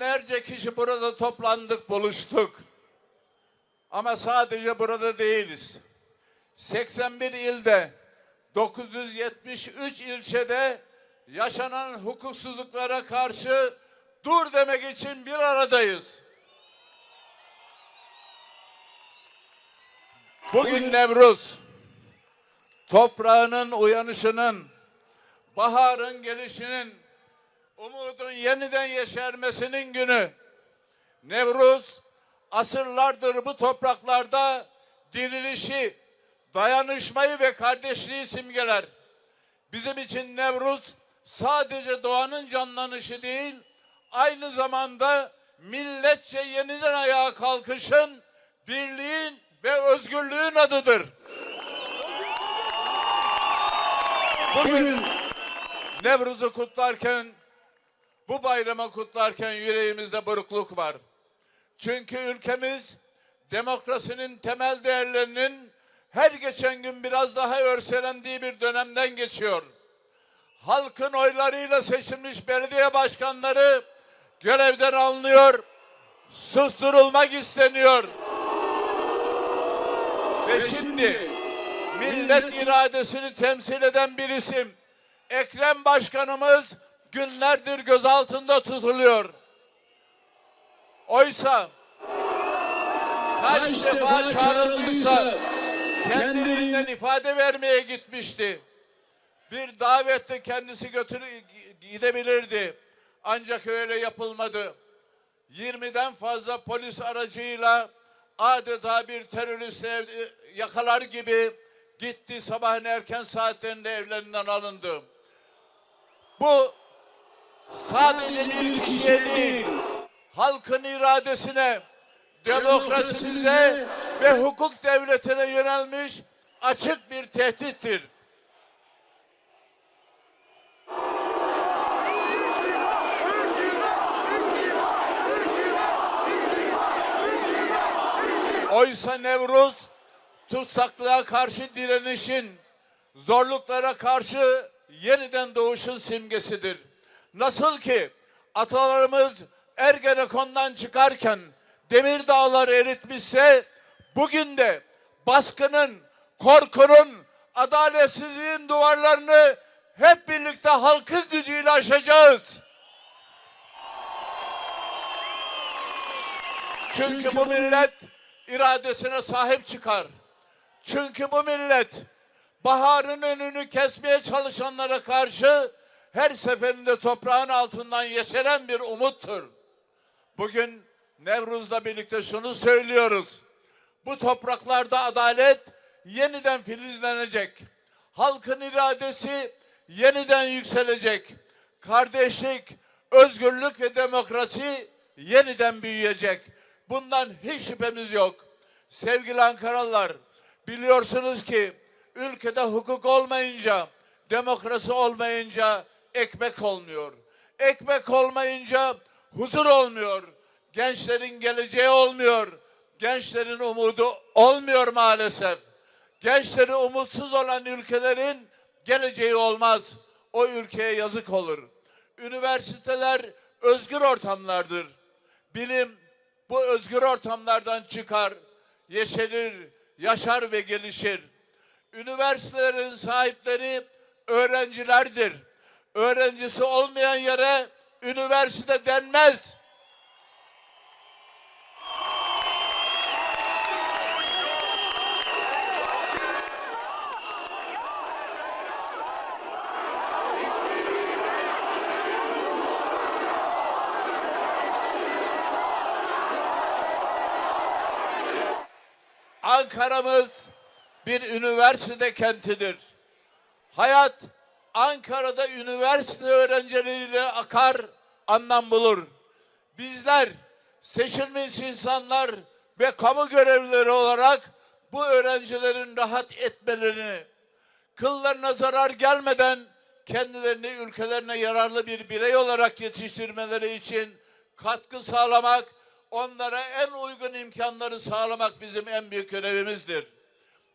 binlerce kişi burada toplandık, buluştuk. Ama sadece burada değiliz. 81 ilde, 973 ilçede yaşanan hukuksuzluklara karşı dur demek için bir aradayız. Bugün Nevruz, toprağının uyanışının, baharın gelişinin, umudun yeniden yeşermesinin günü. Nevruz, asırlardır bu topraklarda dirilişi, dayanışmayı ve kardeşliği simgeler. Bizim için Nevruz sadece doğanın canlanışı değil, aynı zamanda milletçe yeniden ayağa kalkışın, birliğin ve özgürlüğün adıdır. Bugün Nevruz'u kutlarken, bu bayramı kutlarken yüreğimizde burukluk var. Çünkü ülkemiz demokrasinin temel değerlerinin her geçen gün biraz daha örselendiği bir dönemden geçiyor. Halkın oylarıyla seçilmiş belediye başkanları görevden alınıyor, susturulmak isteniyor. Ve şimdi millet iradesini temsil eden bir isim Ekrem Başkanımız günlerdir gözaltında tutuluyor. Oysa kaç defa çağrıldıysa kendiliğinden ifade vermeye gitmişti. Bir davette kendisi götür gidebilirdi. Ancak öyle yapılmadı. 20'den fazla polis aracıyla adeta bir terörist yakalar gibi gitti sabahın erken saatlerinde evlerinden alındı. Bu sadece bir kişiye değil, halkın iradesine, demokrasimize ve hukuk devletine yönelmiş açık bir tehdittir. Oysa Nevruz tutsaklığa karşı direnişin, zorluklara karşı yeniden doğuşun simgesidir. Nasıl ki atalarımız Ergenekon'dan çıkarken demir dağları eritmişse bugün de baskının, korkunun, adaletsizliğin duvarlarını hep birlikte halkın gücüyle aşacağız. Çünkü bu millet iradesine sahip çıkar. Çünkü bu millet baharın önünü kesmeye çalışanlara karşı her seferinde toprağın altından yeşeren bir umuttur. Bugün Nevruz'la birlikte şunu söylüyoruz. Bu topraklarda adalet yeniden filizlenecek. Halkın iradesi yeniden yükselecek. Kardeşlik, özgürlük ve demokrasi yeniden büyüyecek. Bundan hiç şüphemiz yok. Sevgili Ankaralılar, biliyorsunuz ki ülkede hukuk olmayınca, demokrasi olmayınca ekmek olmuyor. Ekmek olmayınca huzur olmuyor. Gençlerin geleceği olmuyor. Gençlerin umudu olmuyor maalesef. Gençleri umutsuz olan ülkelerin geleceği olmaz. O ülkeye yazık olur. Üniversiteler özgür ortamlardır. Bilim bu özgür ortamlardan çıkar, yeşerir, yaşar ve gelişir. Üniversitelerin sahipleri öğrencilerdir. Öğrencisi olmayan yere üniversite denmez. Ankara'mız bir üniversite kentidir. Hayat Ankara'da üniversite öğrencileriyle akar, anlam bulur. Bizler seçilmiş insanlar ve kamu görevlileri olarak bu öğrencilerin rahat etmelerini, kıllarına zarar gelmeden kendilerini ülkelerine yararlı bir birey olarak yetiştirmeleri için katkı sağlamak, onlara en uygun imkanları sağlamak bizim en büyük görevimizdir.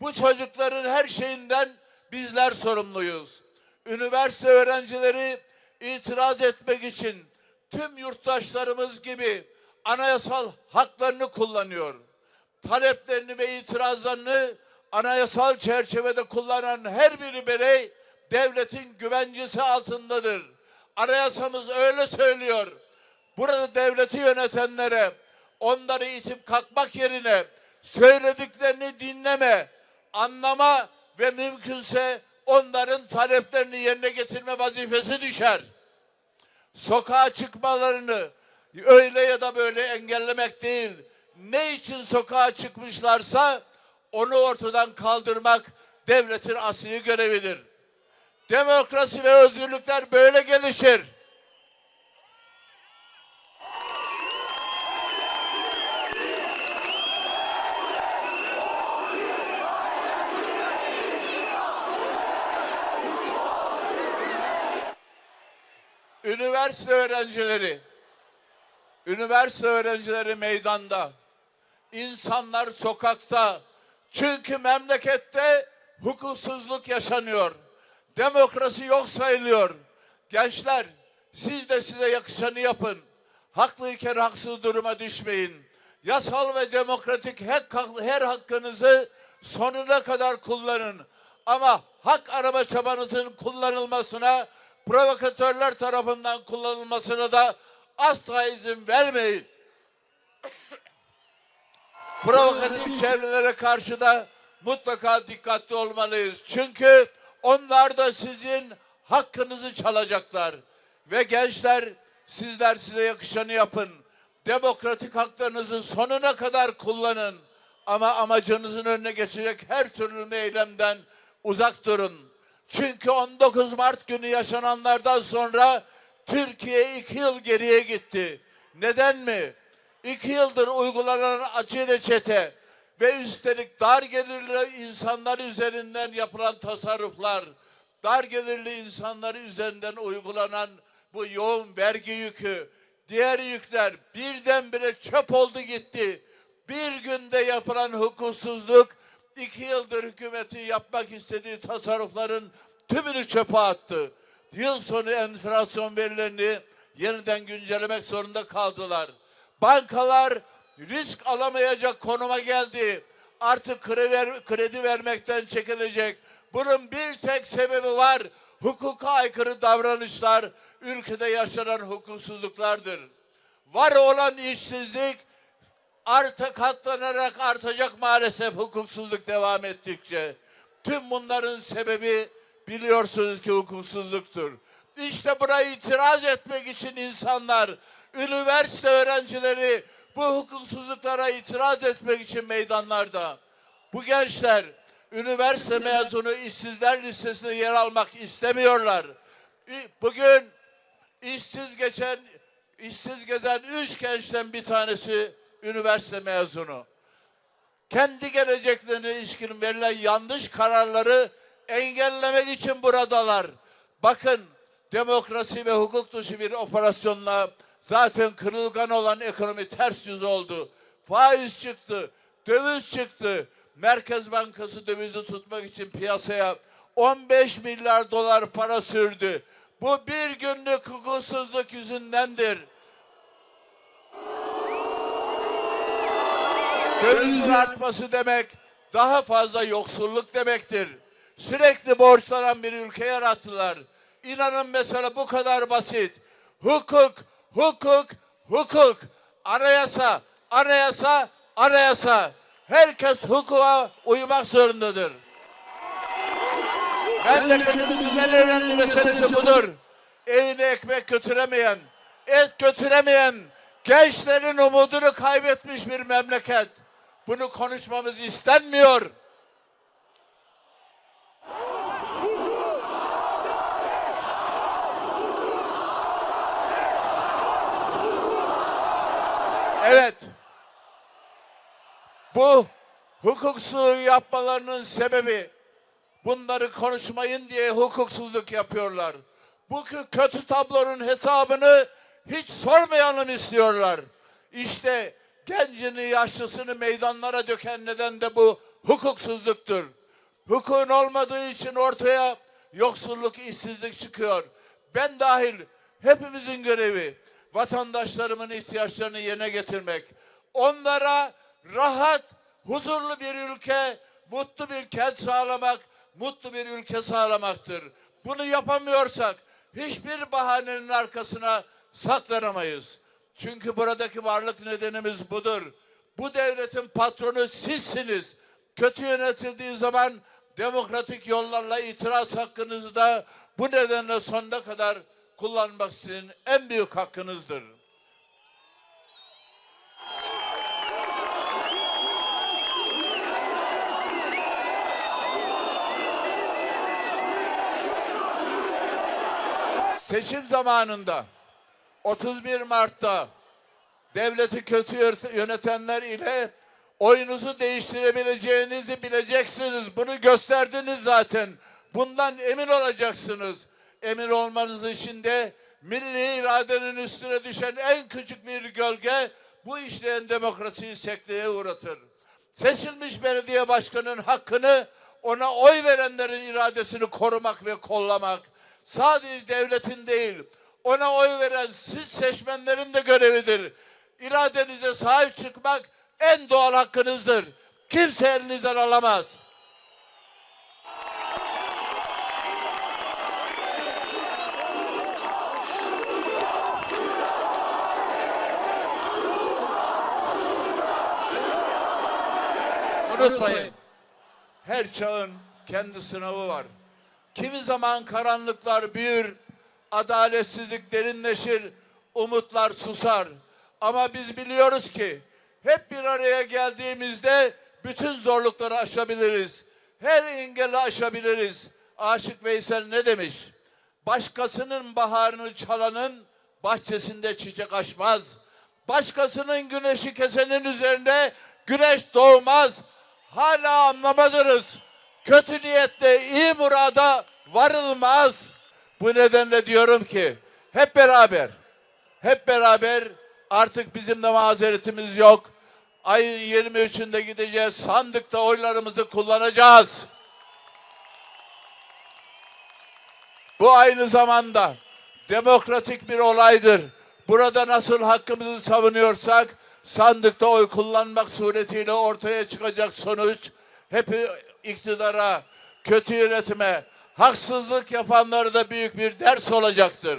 Bu çocukların her şeyinden bizler sorumluyuz. Üniversite öğrencileri itiraz etmek için tüm yurttaşlarımız gibi anayasal haklarını kullanıyor. Taleplerini ve itirazlarını anayasal çerçevede kullanan her bir birey devletin güvencesi altındadır. Anayasamız öyle söylüyor. Burada devleti yönetenlere onları itip kalkmak yerine söylediklerini dinleme, anlama ve mümkünse onların taleplerini yerine getirme vazifesi düşer. Sokağa çıkmalarını öyle ya da böyle engellemek değil, ne için sokağa çıkmışlarsa onu ortadan kaldırmak devletin asli görevidir. Demokrasi ve özgürlükler böyle gelişir. Üniversite öğrencileri, üniversite öğrencileri meydanda, insanlar sokakta. Çünkü memlekette hukuksuzluk yaşanıyor. Demokrasi yok sayılıyor. Gençler siz de size yakışanı yapın. Haklıyken haksız duruma düşmeyin. Yasal ve demokratik her, hakkınızı sonuna kadar kullanın. Ama hak arama çabanızın kullanılmasına, provokatörler tarafından kullanılmasına da asla izin vermeyin. Provokatif çevrelere karşı da mutlaka dikkatli olmalıyız. Çünkü onlar da sizin hakkınızı çalacaklar. Ve gençler sizler size yakışanı yapın. Demokratik haklarınızı sonuna kadar kullanın. Ama amacınızın önüne geçecek her türlü eylemden uzak durun. Çünkü 19 Mart günü yaşananlardan sonra Türkiye iki yıl geriye gitti. Neden mi? İki yıldır uygulanan acı reçete ve üstelik dar gelirli insanlar üzerinden yapılan tasarruflar, dar gelirli insanlar üzerinden uygulanan bu yoğun vergi yükü, diğer yükler birdenbire çöp oldu gitti. Bir günde yapılan hukuksuzluk iki yıldır hükümeti yapmak istediği tasarrufların tümünü çöpe attı. Yıl sonu enflasyon verilerini yeniden güncellemek zorunda kaldılar. Bankalar risk alamayacak konuma geldi. Artık kredi, ver, kredi vermekten çekilecek. Bunun bir tek sebebi var. Hukuka aykırı davranışlar, ülkede yaşanan hukuksuzluklardır. Var olan işsizlik artık katlanarak artacak maalesef hukuksuzluk devam ettikçe. Tüm bunların sebebi biliyorsunuz ki hukuksuzluktur. İşte buna itiraz etmek için insanlar, üniversite öğrencileri bu hukuksuzluklara itiraz etmek için meydanlarda. Bu gençler üniversite mezunu işsizler listesine yer almak istemiyorlar. Bugün işsiz geçen işsiz gezen üç gençten bir tanesi üniversite mezunu. Kendi geleceklerine ilişkin verilen yanlış kararları engellemek için buradalar. Bakın demokrasi ve hukuk dışı bir operasyonla zaten kırılgan olan ekonomi ters yüz oldu. Faiz çıktı, döviz çıktı. Merkez Bankası dövizi tutmak için piyasaya 15 milyar dolar para sürdü. Bu bir günlük hukuksuzluk yüzündendir. Dövizin artması demek daha fazla yoksulluk demektir. Sürekli borçlanan bir ülke yarattılar. İnanın mesela bu kadar basit. Hukuk, hukuk, hukuk. Anayasa, anayasa, anayasa. Herkes hukuka uymak zorundadır. Memleketimizin en önemli meselesi budur. Evine ekmek götüremeyen, et götüremeyen, gençlerin umudunu kaybetmiş bir memleket. Bunu konuşmamız istenmiyor. Evet. Bu hukuksuzluğu yapmalarının sebebi bunları konuşmayın diye hukuksuzluk yapıyorlar. Bu kötü tablonun hesabını hiç sormayalım istiyorlar. İşte gencini yaşlısını meydanlara döken neden de bu hukuksuzluktur. Hukukun olmadığı için ortaya yoksulluk, işsizlik çıkıyor. Ben dahil hepimizin görevi vatandaşlarımın ihtiyaçlarını yerine getirmek. Onlara rahat, huzurlu bir ülke, mutlu bir kent sağlamak, mutlu bir ülke sağlamaktır. Bunu yapamıyorsak hiçbir bahanenin arkasına saklanamayız. Çünkü buradaki varlık nedenimiz budur. Bu devletin patronu sizsiniz. Kötü yönetildiği zaman demokratik yollarla itiraz hakkınızı da bu nedenle sonuna kadar kullanmak sizin en büyük hakkınızdır. Seçim zamanında 31 Mart'ta devleti kötü yönetenler ile oyunuzu değiştirebileceğinizi bileceksiniz. Bunu gösterdiniz zaten. Bundan emin olacaksınız. Emin olmanız için de milli iradenin üstüne düşen en küçük bir gölge bu işleyen demokrasiyi sekteye uğratır. Seçilmiş belediye başkanının hakkını ona oy verenlerin iradesini korumak ve kollamak sadece devletin değil ona oy veren siz seçmenlerin de görevidir. İradenize sahip çıkmak en doğal hakkınızdır. Kimse elinizden alamaz. Unutmayın. Her çağın kendi sınavı var. Kimi zaman karanlıklar büyür, adaletsizlik derinleşir, umutlar susar. Ama biz biliyoruz ki hep bir araya geldiğimizde bütün zorlukları aşabiliriz. Her engeli aşabiliriz. Aşık Veysel ne demiş? Başkasının baharını çalanın bahçesinde çiçek açmaz. Başkasının güneşi kesenin üzerinde güneş doğmaz. Hala anlamadınız. Kötü niyetle iyi murada varılmaz. Bu nedenle diyorum ki hep beraber hep beraber artık bizim de mazeretimiz yok. Ayın 23'ünde gideceğiz. Sandıkta oylarımızı kullanacağız. Bu aynı zamanda demokratik bir olaydır. Burada nasıl hakkımızı savunuyorsak sandıkta oy kullanmak suretiyle ortaya çıkacak sonuç hep iktidara, kötü yönetime, haksızlık yapanlara da büyük bir ders olacaktır.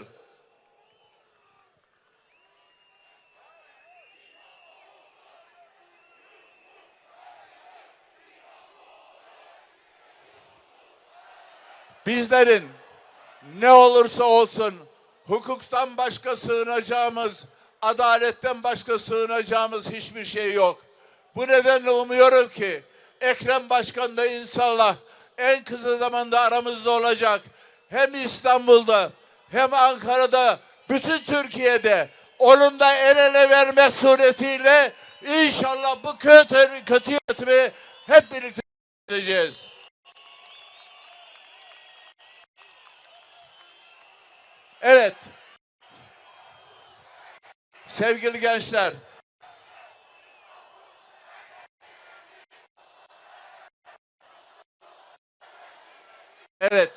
Bizlerin ne olursa olsun hukuktan başka sığınacağımız, adaletten başka sığınacağımız hiçbir şey yok. Bu nedenle umuyorum ki Ekrem Başkan da inşallah en kısa zamanda aramızda olacak. Hem İstanbul'da hem Ankara'da bütün Türkiye'de onun da el ele vermek suretiyle inşallah bu kötü, kötü yönetimi hep birlikte edeceğiz. Evet. Sevgili gençler. Evet.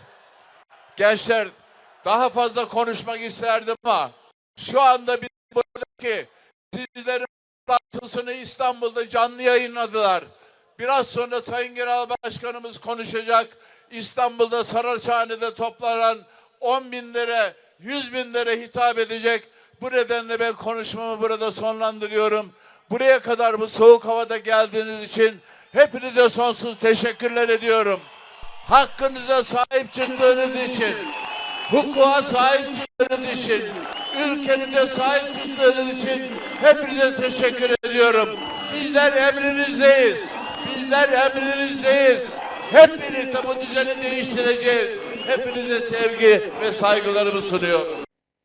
Gençler daha fazla konuşmak isterdim ama şu anda biz buradaki sizlerin toplantısını İstanbul'da canlı yayınladılar. Biraz sonra Sayın Genel Başkanımız konuşacak. İstanbul'da Saraçhane'de toplanan 10 binlere, 100 binlere hitap edecek. Bu nedenle ben konuşmamı burada sonlandırıyorum. Buraya kadar bu soğuk havada geldiğiniz için hepinize sonsuz teşekkürler ediyorum. Hakkınıza sahip çıktığınız için, hukuka sahip çıktığınız için, ülkenize sahip çıktığınız için hepinize teşekkür ediyorum. Bizler emrinizdeyiz. Bizler emrinizdeyiz. Hep birlikte bu düzeni değiştireceğiz. Hepinize sevgi ve saygılarımı sunuyorum.